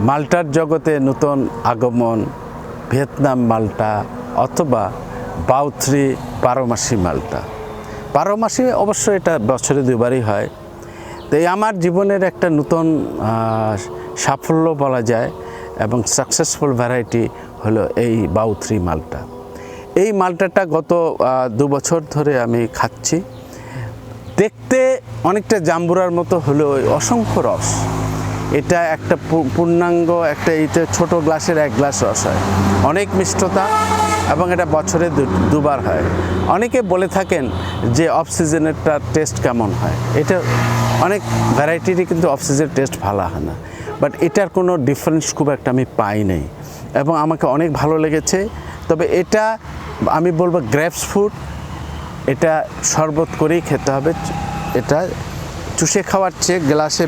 মাল্টার জগতে নতুন আগমন, ভিয়েতনাম মাল্টা অথবা বাউথ্রি বারোমাসি মাল্টা। বারোমাসি অবশ্য এটা বছরে দুবারই হয়। তো আমার জীবনের একটা নতুন সাফল্য বলা যায় এবং সাকসেসফুল ভ্যারাইটি হলো এই বাউথ্রি মালটা। এই মালটাটা গত দু বছর ধরে আমি খাচ্ছি। দেখতে অনেকটা জাম্বুরার মতো হলেও অসংখ্য রস। এটা একটা পূর্ণাঙ্গ একটা এইটা ছোট গ্লাসের এক গ্লাস রস হয়। অনেক মিষ্টতা এবং এটা বছরে দুবার হয়। অনেকে বলে থাকেন যে অফ সিজনেরটা টেস্ট কেমন হয়। এটা অনেক ভ্যারাইটিরই কিন্তু অফ সিজনের টেস্ট ভালো হয় না। বাট এটার কোনো ডিফারেন্স খুব একটা আমি পাই নাই এবং আমাকে অনেক ভালো লেগেছে। তবে এটা, আমি বলব গ্রেপস ফ্রুট এটা শরবত করেই খেতে হবে। এটা চুষে খাওয়ার চেয়ে গ্লাসে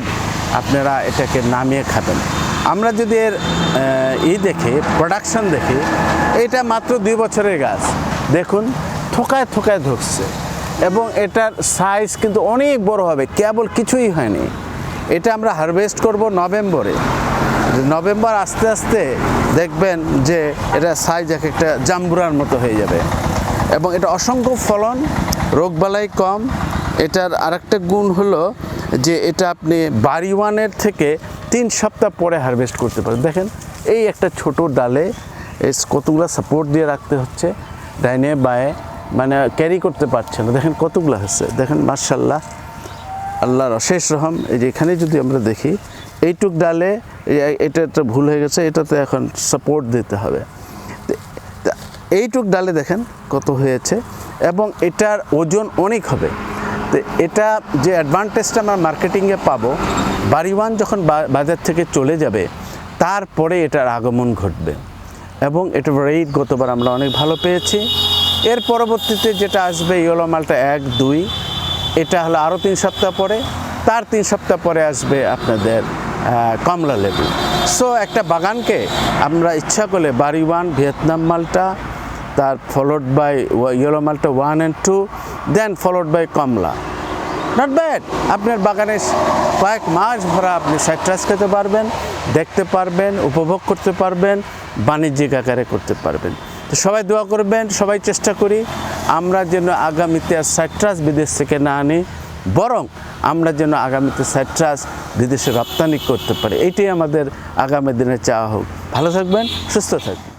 আপনারা এটাকে নামিয়ে খাবেন। আমরা যদি এর ই দেখি প্রোডাকশন দেখি, এটা মাত্র দুই বছরের গাছ। দেখুন, থোকায় থোকায় ধরছে। এবং এটার সাইজ কিন্তু অনেক বড় হবে, কেবল কিছুই হয়নি। এটা আমরা হারভেস্ট করব নভেম্বরে। নভেম্বর আস্তে আস্তে দেখবেন যে এটা সাইজ এক একটা জাম্বুরার মতো হয়ে যাবে। এবং এটা অসংখ্য ফলন রোগবালাই কম। এটার আরেকটা গুণ হলো যে এটা আপনি বাড়ি ওয়ানের থেকে তিন সপ্তাহ পরে হারভেস্ট করতে পারেন দেখেন, এই একটা ছোট ডালে কতগুলো সাপোর্ট দিয়ে রাখতে হচ্ছে, ডাইনে বায়ে মানে ক্যারি করতে পারছে না। দেখেন কতগুলো হচ্ছে দেখেন মার্শাল্লাহ আল্লাহর অশেষ রহম। এই যে এখানে যদি আমরা দেখি, এইটুক ডালে এটা একটা ভুল হয়ে গেছে, এটাতে এখন সাপোর্ট দিতে হবে। এইটুক ডালে দেখেন কত হয়েছে, এবং এটার ওজন অনেক হবে। তো এটা যে অ্যাডভান্টেজটা আমরা মার্কেটিংয়ে পাবো বাড়িওয়ান যখন বাজার থেকে চলে যাবে, তারপরে এটার আগমন ঘটবে। এবং এটার রেট গতবার আমরা অনেক ভালো পেয়েছি। এর পরবর্তীতে যেটা আসবে, ইয়েলো মালটা এক, দুই, এটা হলো আরও তিন সপ্তাহ পরে, তার তিন সপ্তাহ পরে আসবে আপনাদের কমলা লেবু। সো একটা বাগানকে আমরা ইচ্ছা করলে বাড়ি ওয়ান, ভিয়েতনাম মালটা তার ফলোড বাই ইয়েলো মালটা one and two then followed by Kamala. Not bad আপনার বাগানে কয়েক মাস ভরা আপনি সাইট্রাস খেতে পারবেন, দেখতে পারবেন, উপভোগ করতে পারবেন, বাণিজ্যিক আকারে করতে পারবেন। তো সবাই দোয়া করবেন, সবাই চেষ্টা করি আমরা যেন আগামীতে আর সাইট্রাস বিদেশ থেকে না আনি, বরং আমরা যেন আগামীতে সাইট্রাস বিদেশে রপ্তানি করতে পারি। এইটাই আমাদের আগামী দিনে চাওয়া হোক। ভালো থাকবেন, সুস্থ থাকবেন।